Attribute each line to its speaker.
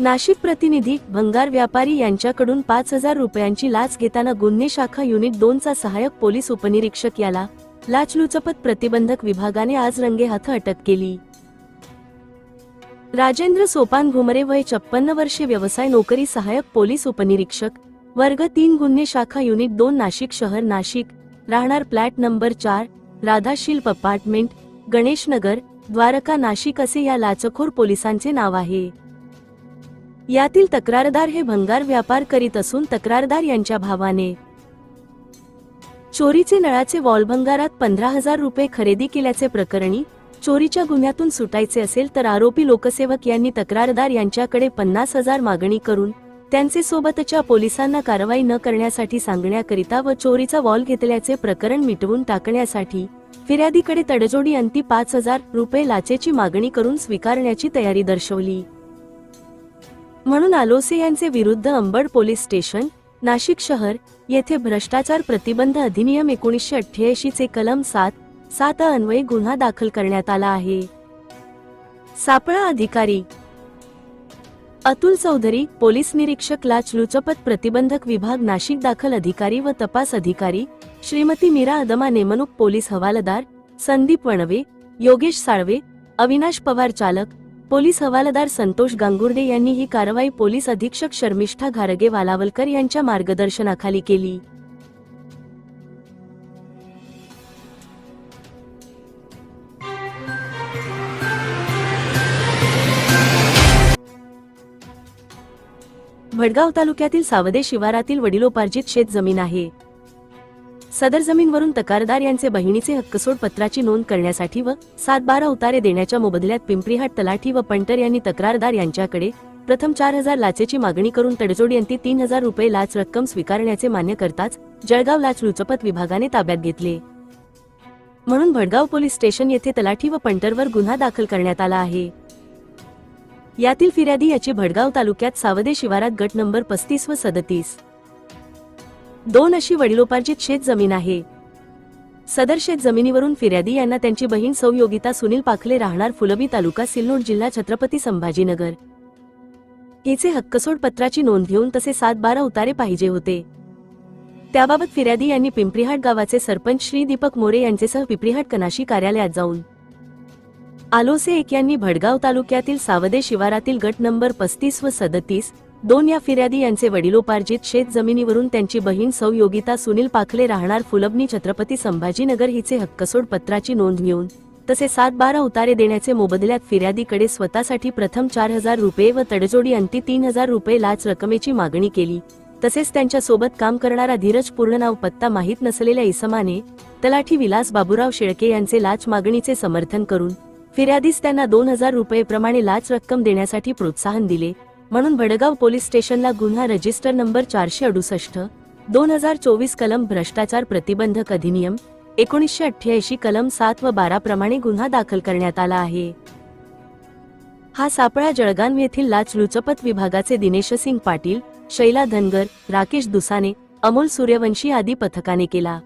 Speaker 1: नाशिक प्रतिनिधी भंगार व्यापारी यांच्याकडून पाच हजार रुपयांची लाच घेताना गुन्हे शाखा युनिट दोनचा सहाय्यक पोलीस उपनिरीक्षक याला लाचलुचपत प्रतिबंधक विभागाने आज रंगेहाथ अटक केली. राजेंद्र सोपान घुमरे वय छप्पन्न वर्षे व्यवसाय नोकरी सहाय्यक पोलीस उपनिरीक्षक वर्ग तीन गुन्हे शाखा युनिट दोन नाशिक शहर नाशिक राहणार फ्लॅट नंबर चार राधा शिल्प अपार्टमेंट गणेशनगर द्वारका नाशिक असे या लाचखोर पोलिसांचे नाव आहे. यातील तक्रारदार हे भंगार व्यापार करीत असून तक्रारदार यांच्या भावाने. चोरीचे नळाचे वॉल भंगारात पंधरा हजार रुपये खरेदी केल्याचे प्रकरणी चोरीच्या गुन्ह्यातून सुटायचे असेल तर आरोपी लोकसेवक यांनी तक्रारदार यांच्याकडे पन्नास हजार मागणी करून त्यांचे सोबतच्या पोलिसांना कारवाई न करण्यासाठी सांगण्याकरिता व चोरीचा वॉल घेतल्याचे प्रकरण मिटवून टाकण्यासाठी फिर्यादीकडे तडजोडी अंती पाच हजार रुपये लाचेची मागणी करून स्वीकारण्याची तयारी दर्शवली. म्हणून आलोसे यांचे विरुद्ध अंबड पोलीस स्टेशन नाशिक शहर येथे भ्रष्टाचार प्रतिबंध अधिनियम एकोणीसशे अठ्ठ्याऐंशी चे कलम सात सात अन्वये गुन्हा दाखल करण्यात आला आहे. सापळा अधिकारी. अतुल चौधरी पोलीस निरीक्षक लाचलुचपत प्रतिबंधक विभाग नाशिक दाखल अधिकारी व तपास अधिकारी श्रीमती मीरा अदमा नेमणूक पोलीस हवालदार संदीप वणवे योगेश साळवे अविनाश पवार चालक पोलीस हवालदार संतोष गांगुर्डे यांनी ही कारवाई पोलीस अधीक्षक शर्मिष्ठा घारगे वालावलकर यांच्या मार्गदर्शनाखाली केली. भडगाव तालुक्यातील सावदे शिवारातील वडिलोपार्जित शेत जमीन आहे. सदर जमीनवरून तकारदार यांचे बहिणीचे हक्कसोड पत्राची नोंद करण्यासाठी व सात बारा उतारे देण्याच्या मोबदल्यात पिंपरीहाट तलाठी व पंटर यांनी तक्रारदार यांच्याकडे प्रथम चार हजार लाचेची मागणी करून तडजोडी यांती तीन हजार रुपये लाच रक्कम स्वीकारण्याचे मान्य करताच जळगाव लाच लुचपत विभागाने ताब्यात घेतले. म्हणून भडगाव पोलीस स्टेशन येथे तलाठी व पंटरवर गुन्हा दाखल करण्यात आला आहे. यातील फिर्यादी याची भडगाव तालुक्यात सावदे शिवारात गट नंबर पस्तीस व सदतीस. दोन अशी वडिलोपार्जित शेत जमीन आहे. सदर शेत जमिनीवरून फिर्यादी यांना त्यांची बहीण सौयोगिता सुनील पाखले राहणार फुलबी तालुका सिल्लोड जिल्हा छत्रपती संभाजीनगर. हिचे हक्कसोड पत्राची नोंद घेऊन तसे सात बारा उतारे पाहिजे होते. त्याबाबत फिर्यादी यांनी पिंपरीहाट गावाचे सरपंच श्री दीपक मोरे यांचेसह पिंपरीहाट कनाशी कार्यालयात जाऊन. आलोसे एक यांनी भडगाव तालुक्यातील सावदे शिवारातील गट नंबर पस्तीस व सदतीस दोन या फिर्यादी यांचे वडिलोपार्जित शेत जमिनीवरून त्यांची बहीण सौ योगिता सुनील पाखले राहणार फुलबनी छत्रपती संभाजीनगर हिचे हक्कसोड पत्राची नोंद घेऊन तसे सात बारा उतारे देण्याचे मोबदल्यात फिर्यादीकडे स्वतःसाठी प्रथम चार हजार रुपये व तडजोडी अंती तीन हजार रुपये लाच रकमेची मागणी केली. तसेच त्यांच्यासोबत काम करणारा धीरज पूर्ण नाव पत्ता माहीत नसलेल्या इसमाने तलाठी विलास बाबूराव शेळके यांचे लाच मागणीचे समर्थन करून फिर्यादीस त्यांना दोन हजार रुपये प्रमाणे लाच रक्कम देण्यासाठी प्रोत्साहन दिले. म्हणून भडगाव पोलीस स्टेशनला गुन्हा रजिस्टर नंबर चारशे अडुसष्ट दोन हजार चोवीस कलम भ्रष्टाचार प्रतिबंधक अधिनियम एकोणीसशे अठ्ठ्याऐंशी कलम सात व बारा प्रमाणे गुन्हा दाखल करण्यात आला आहे. हा सापळा जळगाव येथील लाचलुचपत विभागाचे दिनेश सिंग पाटील शैला धनगर राकेश दुसाने अमोल सूर्यवंशी आदी पथकाने केला.